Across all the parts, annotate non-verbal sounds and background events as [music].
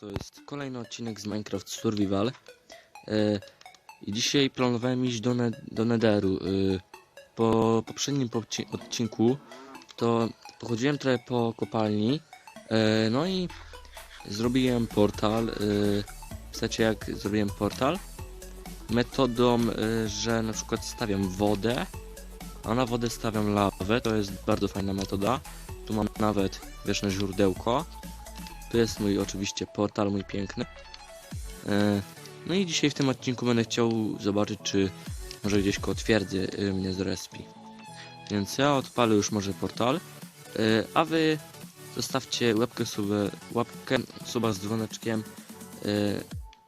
to jest kolejny odcinek z Minecraft Survival. E, I dzisiaj planowałem iść do, ne do Netheru. E, po poprzednim odcinku to pochodziłem trochę po kopalni, e, no i zrobiłem portal. Wiecie jak zrobiłem portal? Metodą, że na przykład stawiam wodę, a na wodę stawiam lawę, to jest bardzo fajna metoda. Tu mam nawet wieczne źródełko. Tu jest mój oczywiście portal, mój piękny. E, No i dzisiaj w tym odcinku będę chciał zobaczyć, czy może gdzieś koło twierdzy y, mnie zrespi. Więc ja odpalę już może portal, e, a wy zostawcie łapkę suba, łapkę suba z dzwoneczkiem. E,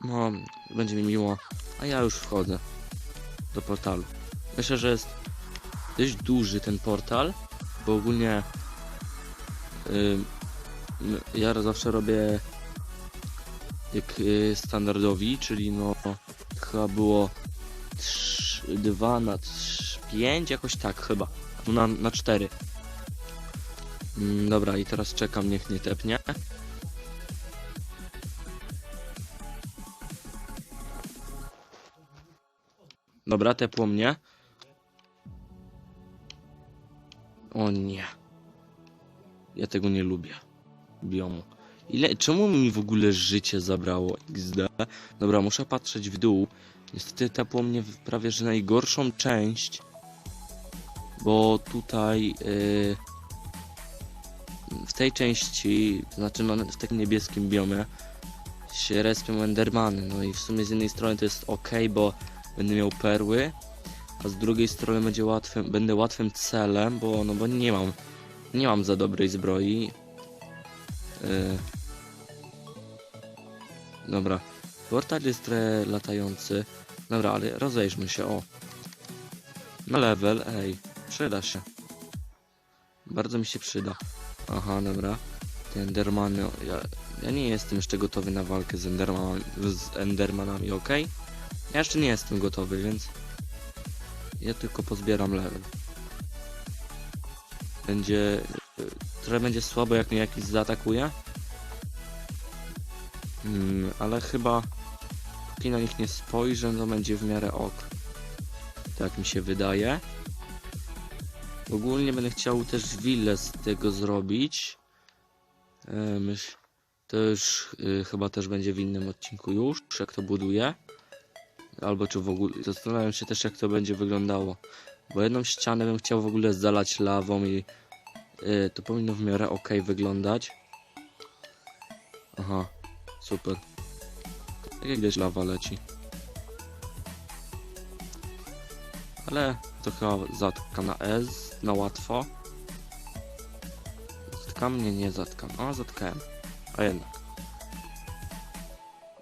No, będzie mi miło. A ja już wchodzę do portalu. Myślę, że jest dość duży ten portal, bo ogólnie y, ja zawsze robię jak y, standardowi, czyli no chyba było 2 na 5, jakoś tak chyba. No na, na 4. Mm, dobra, i teraz czekam, niech nie tepnie. Dobra, tepło mnie. O nie. Ja tego nie lubię. Biomu. Ile, czemu mi w ogóle życie zabrało XD? Dobra, muszę patrzeć w dół. Niestety tepło mnie prawie że najgorszą część. Bo tutaj yy, w tej części, znaczy no, w takim niebieskim biomie się respią endermany. No i w sumie z jednej strony to jest ok, bo będę miał perły, a z drugiej strony będzie łatwym, będę łatwym celem, bo no bo nie mam nie mam za dobrej zbroi. Yy. Dobra. Portal jest latający. Dobra, ale rozejrzmy się, o. Na level, ej, przyda się. Bardzo mi się przyda. Aha, dobra. Te endermany, ja, ja nie jestem jeszcze gotowy na walkę z, enderman, z endermanami, ok? Ja jeszcze nie jestem gotowy, więc... Ja tylko pozbieram level. Będzie... y, Trochę będzie słabo, jak mnie jakiś zaatakuje. Hmm, ale chyba... Jeśli na nich nie spojrzę, to będzie w miarę ok. Tak mi się wydaje. Ogólnie będę chciał też willę z tego zrobić. E, myśl... To już y, chyba też będzie w innym odcinku już, jak to buduję. Albo czy w ogóle... Zastanawiam się też jak to będzie wyglądało. Bo jedną ścianę bym chciał w ogóle zalać lawą i to powinno w miarę ok wyglądać. Aha, super. Tak jak gdzieś lawa leci. Ale chyba zatka na S, na łatwo. Zatkam? Nie, nie zatkam. A, zatkałem. A jednak.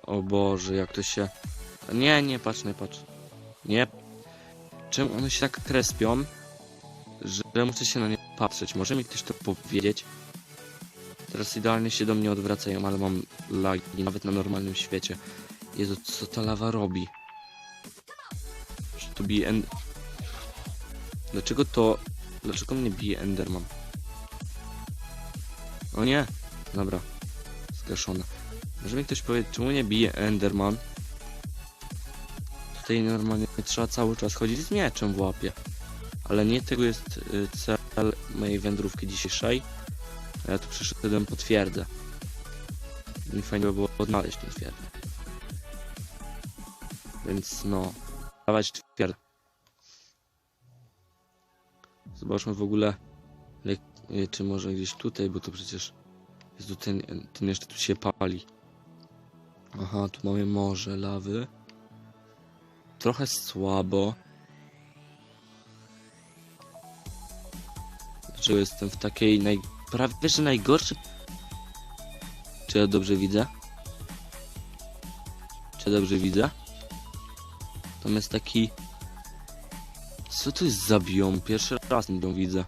O Boże, jak to się... Nie, nie, patrz, nie patrz. Nie. Czemu one się tak krespią, że muszę się na nie patrzeć? Może mi ktoś to powiedzieć? Teraz idealnie się do mnie odwracają, ale mam lagi nawet na normalnym świecie. Jezu, co ta lawa robi? Czy to bije end... Dlaczego to... Dlaczego mnie bije Enderman? O nie! Dobra. Zgaszone. Może mi ktoś powiedzieć, czemu nie bije Enderman? Tutaj normalnie trzeba cały czas chodzić z mieczem w łapie. Ale nie tego jest y, cel mojej wędrówki dzisiejszej. Ja tu przyszedłem po twierdzę. I fajnie by było odnaleźć tę twierdzę. Więc no, dawać twierdzę. Zobaczmy w ogóle, y, czy może gdzieś tutaj, bo to przecież Jezu, ten, ten jeszcze tu się pali. Aha, tu mamy morze lawy. Trochę słabo. Że jestem w takiej naj... prawie że najgorszej... Czy ja dobrze widzę? Czy ja dobrze widzę? Tam jest taki... Co to jest za biom? Pierwszy raz ten widzę.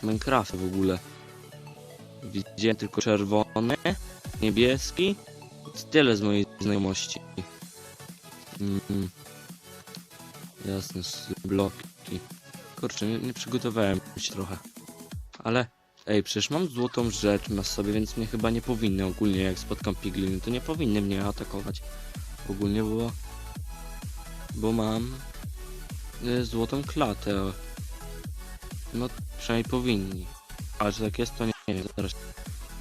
W Minecrafcie w ogóle. Widziałem tylko czerwony, niebieski. Tyle z mojej znajomości. Mm. Jasne, z bloki. Kurczę, nie, nie przygotowałem się trochę. Ale Ej, przecież mam złotą rzecz na sobie, więc mnie chyba nie powinny ogólnie, jak spotkam pigliny, to nie powinny mnie atakować. Ogólnie, bo... Bo mam... Y, złotą klatę. No, przynajmniej powinni. Ale czy tak jest, to nie, nie wiem.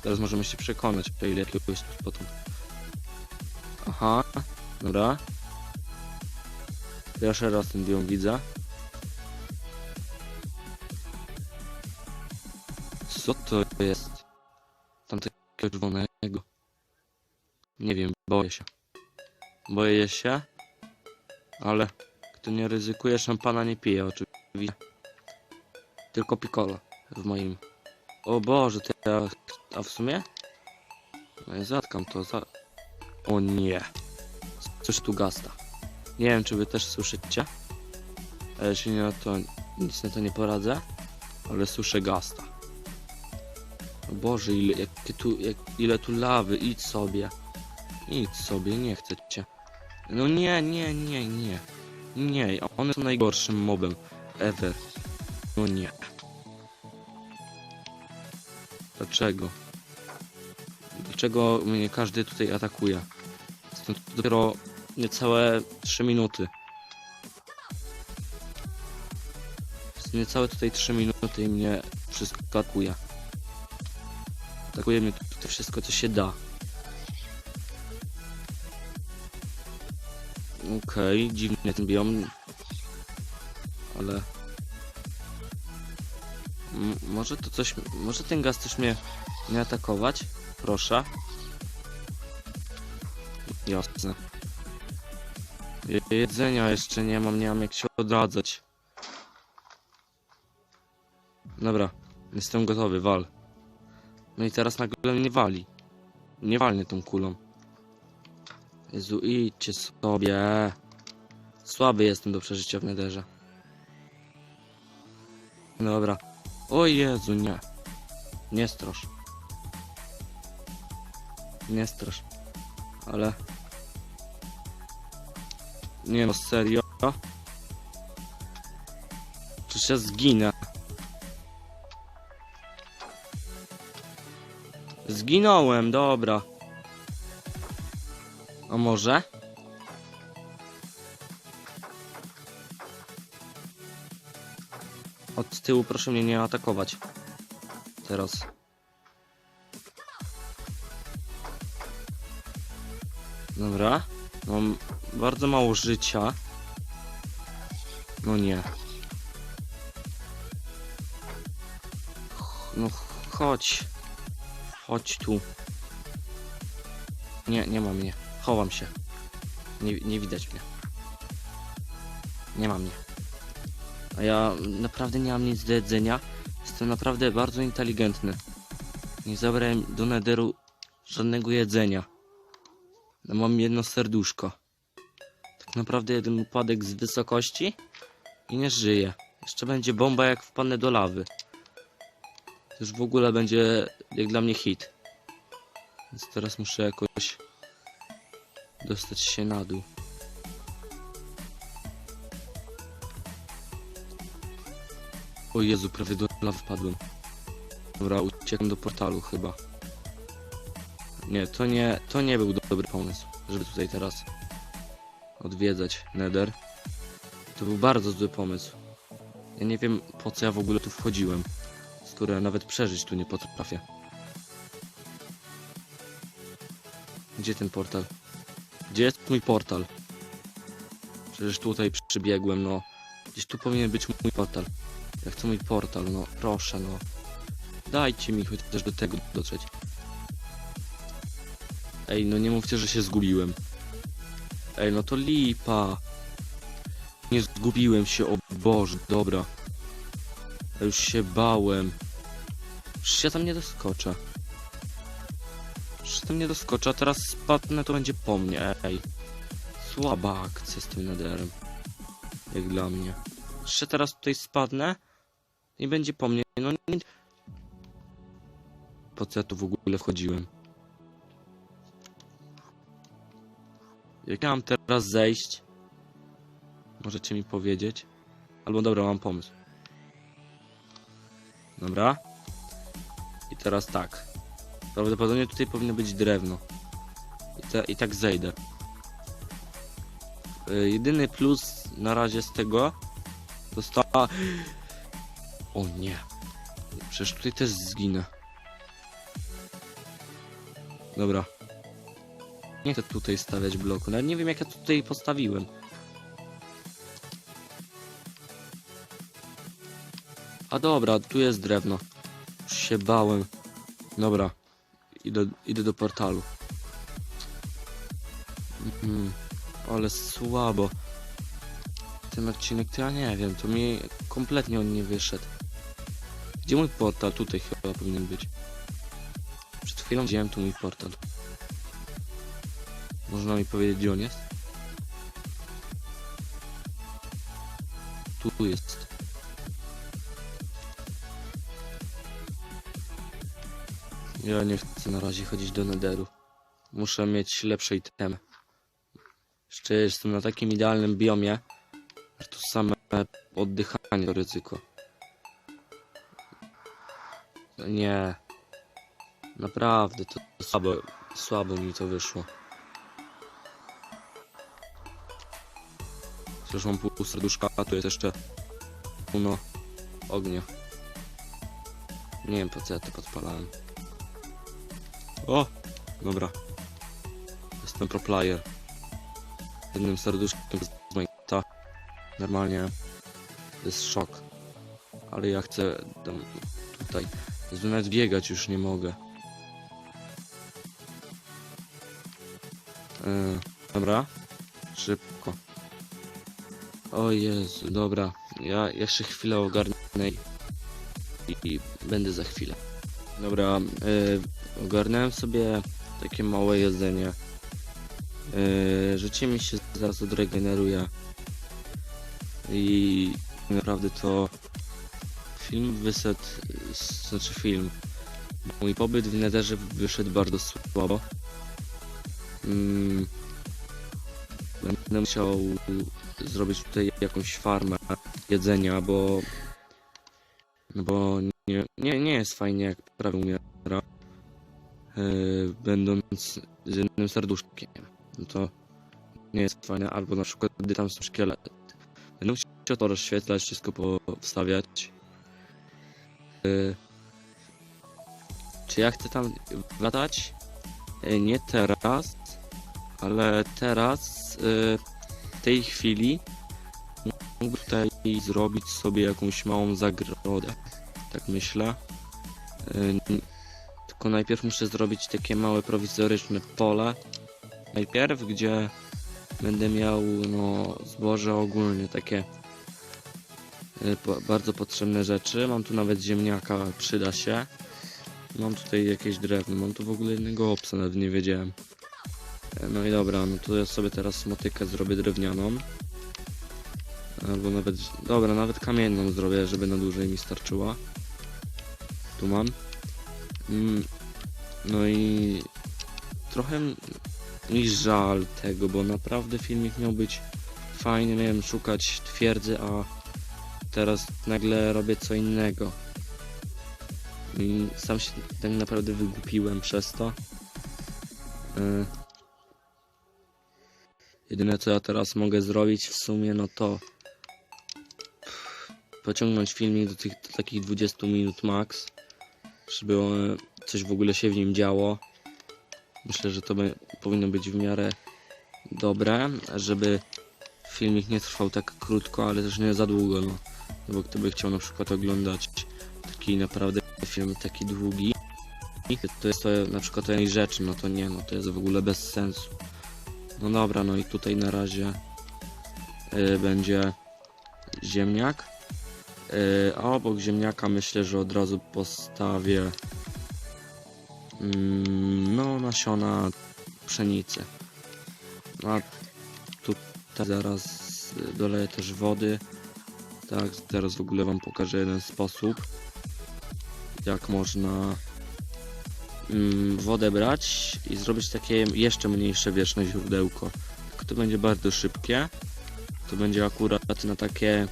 Zaraz, możemy się przekonać, o ile jakiegoś spotkam. Aha, dobra. Pierwszy raz ten biom widzę. Co to jest? Tam czerwonego. Nie wiem, boję się. Boję się. Ale kto nie ryzykuje, szampana nie pije oczywiście. Tylko piccolo w moim. O Boże, to ja... A w sumie? No ja zatkam to, za... O nie. Coś tu gasta. Nie wiem, czy wy też słyszycie. A jeśli nie, to nic na to nie poradzę. Ale słyszę gasta. O Boże, ile, tu, jak, ile tu lawy, idź sobie. Idź sobie, nie chcę cię. No nie, nie, nie, nie. Nie, one są najgorszym mobem ever. No nie. Dlaczego? Dlaczego mnie każdy tutaj atakuje? Stąd dopiero niecałe 3 minuty. Niecałe tutaj 3 minuty i mnie wszystko atakuje. Atakuje mnie tutaj wszystko co się da. Okej, dziwnie ten biom. Ale... M może to coś... Może ten gaz też mnie nie atakować? Proszę. Jasne. Je- Jedzenia jeszcze nie mam, nie mam jak się odradzać. Dobra, jestem gotowy, wal. No i teraz nagle mnie wali. Nie walnie tą kulą. Jezu, idźcie sobie. Słaby jestem do przeżycia w nederze. Dobra. O Jezu, nie. Nie strasz. Nie strasz. Ale... Nie no, serio? Przecież ja zginę. Zginąłem, dobra. A może? Od tyłu proszę mnie nie atakować. Teraz. Dobra. Mam bardzo mało życia. No nie. No ch- chodź. Chodź tu. Nie, nie ma mnie. Chowam się. Nie, nie widać mnie. Nie ma mnie. A ja naprawdę nie mam nic do jedzenia. Jestem naprawdę bardzo inteligentny. Nie zabrałem do nederu żadnego jedzenia. No, mam jedno serduszko. Tak naprawdę jeden upadek z wysokości i nie żyję. Jeszcze będzie bomba jak wpadnę do lawy. To już w ogóle będzie jak dla mnie hit. Więc teraz muszę jakoś dostać się na dół. O Jezu, prawie do lawy wpadłem. Dobra, uciekam do portalu chyba. Nie, to nie, to nie był dobry pomysł, żeby tutaj teraz odwiedzać Nether. To był bardzo zły pomysł. Ja nie wiem po co ja w ogóle tu wchodziłem, ja nawet przeżyć tu nie potrafię. Gdzie ten portal? Gdzie jest mój portal? Przecież tutaj przybiegłem, no. Gdzieś tu powinien być mój portal. Ja chcę mój portal, no. Proszę, no. Dajcie mi chociaż do tego dotrzeć. Ej, no nie mówcie, że się zgubiłem. Ej, no to lipa. Nie zgubiłem się, o Boże, dobra. Ja już się bałem. Przecież ja tam nie doskoczę. Przecież tam nie doskoczę, a teraz spadnę, to będzie po mnie, ej. Słaba akcja z tym nederem. Jak dla mnie. Ja teraz tutaj spadnę i będzie po mnie. No nie... Po co ja tu w ogóle wchodziłem? Jak ja mam teraz zejść? Możecie mi powiedzieć? Albo dobra, mam pomysł. Dobra. I teraz tak. Prawdopodobnie tutaj powinno być drewno. I, te, i tak zejdę. Y, jedyny plus na razie z tego dostała... [gasps] O nie. Przecież tutaj też zginę. Dobra. Nie chcę tutaj stawiać bloku. Nawet nie wiem jak ja tutaj postawiłem. A dobra, tu jest drewno. Już się bałem. Dobra. Idę, idę do portalu. Mhm. Ale słabo. Ten odcinek to ja nie wiem, to mi kompletnie on nie wyszedł. Gdzie mój portal? Tutaj chyba powinien być. Przed chwilą widziałem tu mój portal. Można mi powiedzieć gdzie on jest? Tu jest. Ja nie chcę na razie chodzić do nederu. Muszę mieć lepsze itemy. Jeszcze jestem na takim idealnym biomie, że tu same oddychanie to ryzyko. Nie. Naprawdę, to słabo, słabo mi to wyszło. Przecież mam pół serduszka, a tu jest jeszcze pełno ognia. Nie wiem po co ja to podpalałem. O! Dobra. Jestem pro player. Jednym serduszkiem z Minecrafta. Normalnie. Jest szok. Ale ja chcę tam, tutaj. Nawet biegać już nie mogę. Yy, dobra. Szybko. O Jezu, dobra. Ja jeszcze chwilę ogarnę i, i będę za chwilę. Dobra, yy, ogarnąłem sobie takie małe jedzenie. Yy, życie mi się zaraz odregeneruje. I naprawdę to film wyszedł, znaczy film. Mój pobyt w Netherze wyszedł bardzo słabo. Mm, będę musiał zrobić tutaj jakąś farmę jedzenia, bo no bo nie, nie, nie jest fajnie jak prawie umiera yy, będąc z jednym serduszkiem. No to nie jest fajne, albo na przykład gdy tam są szkielety. Będę musiał to rozświetlać, wszystko powstawiać. Yy, czy ja chcę tam latać? Yy, nie teraz, ale teraz w tej chwili mógłbym tutaj zrobić sobie jakąś małą zagrodę. Tak myślę. Tylko najpierw muszę zrobić takie małe prowizoryczne pole. Najpierw, gdzie będę miał no, zboże ogólnie takie po, bardzo potrzebne rzeczy. Mam tu nawet ziemniaka, przyda się. Mam tutaj jakieś drewno, mam tu w ogóle jednego opsa, nawet nie wiedziałem. E, No i dobra, no to ja sobie teraz motykę zrobię drewnianą. Albo nawet, dobra, nawet kamienną zrobię, żeby na dłużej mi starczyła. Tu mam. Mm, No i trochę mi żal tego, bo naprawdę filmik miał być fajny, miałem szukać twierdzy, a teraz nagle robię co innego. Sam się tak naprawdę wygłupiłem przez to. Yy. Jedyne co ja teraz mogę zrobić w sumie, no to pociągnąć filmik do tych do takich 20 minut max, e, coś w ogóle się w nim działo. Myślę, że to be- powinno być w miarę dobre, żeby filmik nie trwał tak krótko, ale też nie za długo, no. No Bo kto by chciał na przykład oglądać taki naprawdę film taki długi, to jest to na przykład o jednej rzeczy, no to nie, no to jest w ogóle bez sensu. No dobra, no i tutaj na razie y, będzie ziemniak. Y, a obok ziemniaka myślę, że od razu postawię mm, no nasiona pszenicy. A tutaj zaraz doleję też wody. Tak, teraz w ogóle wam pokażę jeden sposób, jak można mm, wodę brać i zrobić takie jeszcze mniejsze wieczne źródełko. Tylko to będzie bardzo szybkie. To będzie akurat na takie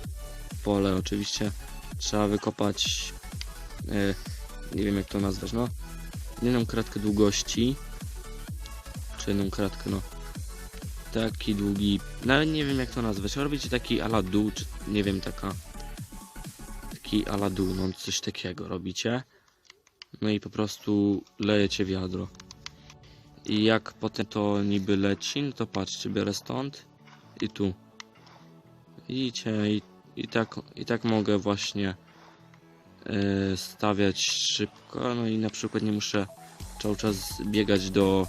pole. Oczywiście trzeba wykopać y, nie wiem jak to nazwać, no. Jedną kratkę długości. Czy jedną kratkę, no. Taki długi, nawet nie wiem jak to nazwać. Robicie taki ala dół, czy nie wiem, taka... Taki ala dół, no coś takiego robicie. No i po prostu lejecie wiadro. I jak potem to niby leci, no to patrzcie, biorę stąd i tu. Widzicie, i, i, tak, i tak mogę właśnie e, stawiać szybko, no i na przykład nie muszę cały czas biegać do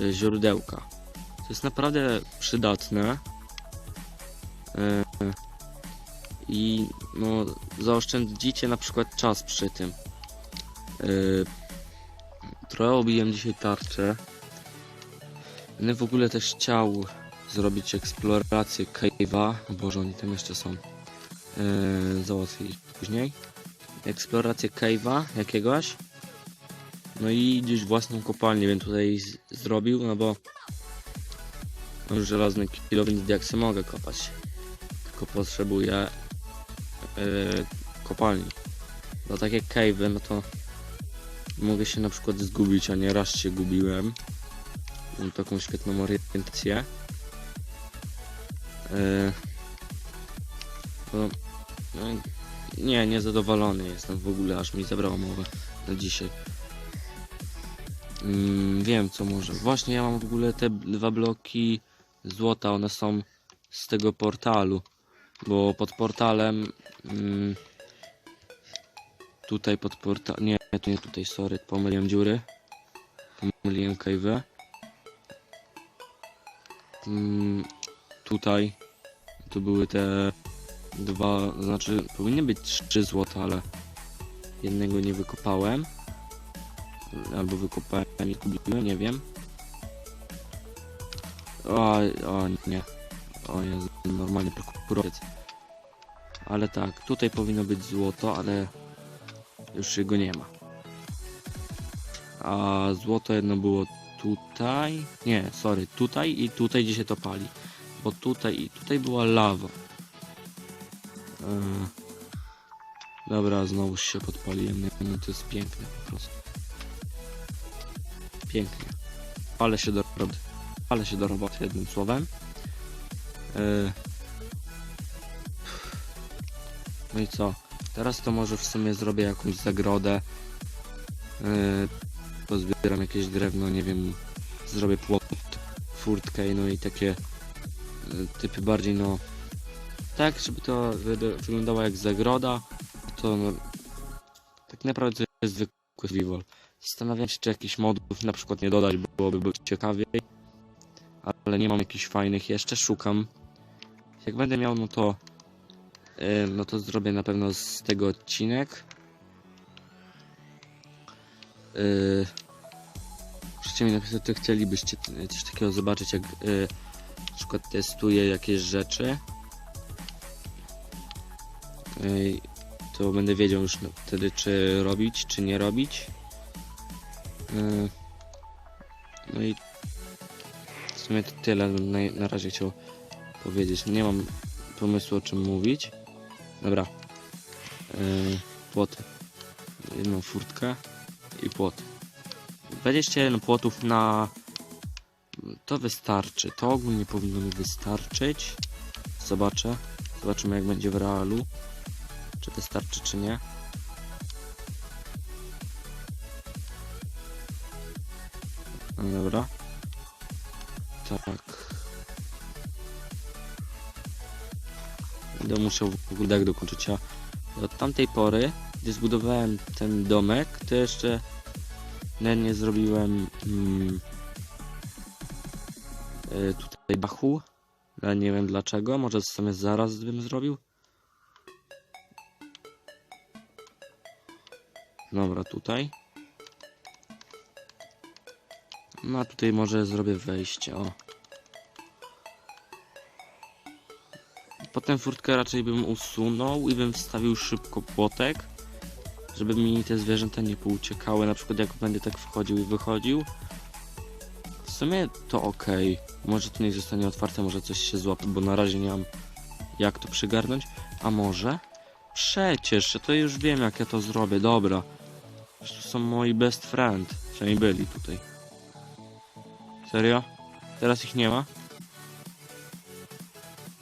e, źródełka. To jest naprawdę przydatne. E, I no, zaoszczędzicie na przykład czas przy tym. E, trochę obiłem dzisiaj tarczę. Będę w ogóle też chciał zrobić eksplorację cave'a. Boże, oni tam jeszcze są. Yy, załatwić później. Eksplorację cave'a jakiegoś. No i gdzieś własną kopalnię bym tutaj zrobił, no bo już żelazny więc diaksy mogę kopać. Tylko potrzebuję yy, kopalni. Bo takie cave'y, no to mogę się na przykład zgubić, a nie raz się gubiłem. Mam taką świetną orientację. Yy, no, no, nie, niezadowolony jestem w ogóle, aż mi zabrało mowę na dzisiaj. Mm, wiem co może. Właśnie ja mam w ogóle te dwa bloki złota, one są z tego portalu. Bo pod portalem. Mm, tutaj pod portal. Nie, to nie tutaj, sorry, pomyliłem dziury. Pomyliłem cave'ę. Mm, tutaj to były te dwa, znaczy powinny być trzy złota, ale jednego nie wykopałem. Albo wykopałem i zgubiłem, nie wiem. O, o nie. O jest normalnie prokuratoriec. Ale tak, tutaj powinno być złoto, ale już jego nie ma. A złoto jedno było tutaj. Nie, sorry, tutaj i tutaj gdzie się to pali. Bo tutaj i tutaj była lawa. Eee, dobra, znowu się podpaliłem. No to jest piękne po prostu. Pięknie. Ale się do roboty. Ale się do roboty jednym słowem. Eee, no i co? Teraz to może w sumie zrobię jakąś zagrodę. Eee, pozbieram jakieś drewno, nie wiem. Zrobię płot, furtkę, no i takie e, typy bardziej no tak, żeby to wyglądało jak zagroda, to no, tak naprawdę to jest zwykły survival. Zastanawiam się, czy jakichś modów na przykład nie dodać, byłoby by ciekawiej, ale nie mam jakichś fajnych jeszcze, szukam. Jak będę miał, no to e, no to zrobię na pewno z tego odcinek. Yy, Możecie mi napisać, czy chcielibyście coś takiego zobaczyć, jak yy, na przykład testuję jakieś rzeczy. To będę wiedział już wtedy, czy robić, czy nie robić. Yy, no i w sumie to tyle na, razie chciał powiedzieć. Nie mam pomysłu o czym mówić. Dobra. Yy, płoty. Jedną furtkę i płot. 21 płotów na... To wystarczy. To ogólnie powinno mi wystarczyć. Zobaczę. Zobaczymy jak będzie w realu. Czy wystarczy, czy nie. No dobra. Tak. Będę musiał w ogóle tak dokończyć. Ja od tamtej pory, gdy zbudowałem ten domek, to jeszcze nie, zrobiłem mm, tutaj bachu. Ale nie wiem dlaczego. Może w sumie zaraz bym zrobił. Dobra, tutaj. No a tutaj może zrobię wejście, o. Potem furtkę raczej bym usunął i bym wstawił szybko płotek, żeby mi te zwierzęta nie pouciekały, na przykład jak będę tak wchodził i wychodził. Sumie to ok. Może to nie zostanie otwarte, może coś się złapie, bo na razie nie mam jak to przygarnąć. A może przecież, to już wiem jak ja to zrobię, dobra. To są moi best friend. Przynajmniej byli tutaj. Serio? Teraz ich nie ma?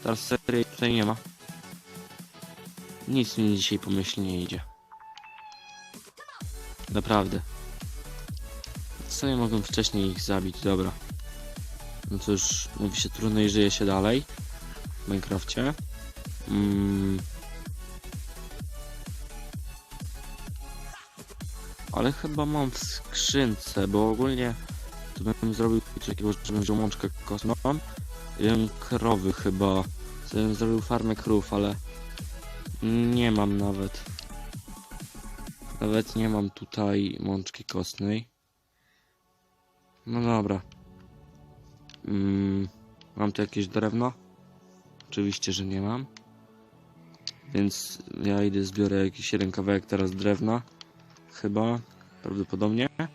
Teraz serio ich tutaj nie ma? Nic mi dzisiaj po myśli nie idzie. Naprawdę. Co nie mogłem wcześniej ich zabić, dobra. No cóż, mówi się trudno i żyje się dalej. W Minecrafcie. Mm. Ale chyba mam w skrzynce, bo ogólnie to bym zrobił coś takiego, żebym wziął mączkę kosmą. Bym krowy chyba. Bym zrobił farmę krów, ale nie mam nawet. Nawet nie mam tutaj mączki kostnej. No dobra. Mm, mam tu jakieś drewno? Oczywiście, że nie mam. Więc ja idę zbiorę jakiś jeden kawałek teraz drewna. Chyba. Prawdopodobnie. E,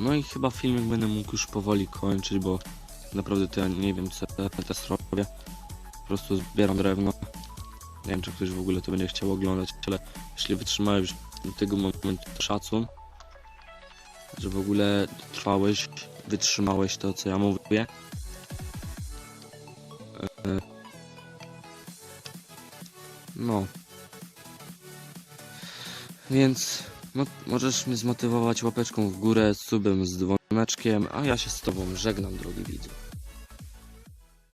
No i chyba filmik będę mógł już powoli kończyć, bo naprawdę to ja nie wiem co teraz robię. Po prostu zbieram drewno. Nie wiem czy ktoś w ogóle to będzie chciał oglądać, ale jeśli wytrzymałeś do tego momentu szacun, że w ogóle trwałeś, wytrzymałeś to co ja mówię. E, No. Więc mo- możesz mnie zmotywować łapeczką w górę, subem z dzwoneczkiem, a ja się z tobą żegnam, drogi widzu.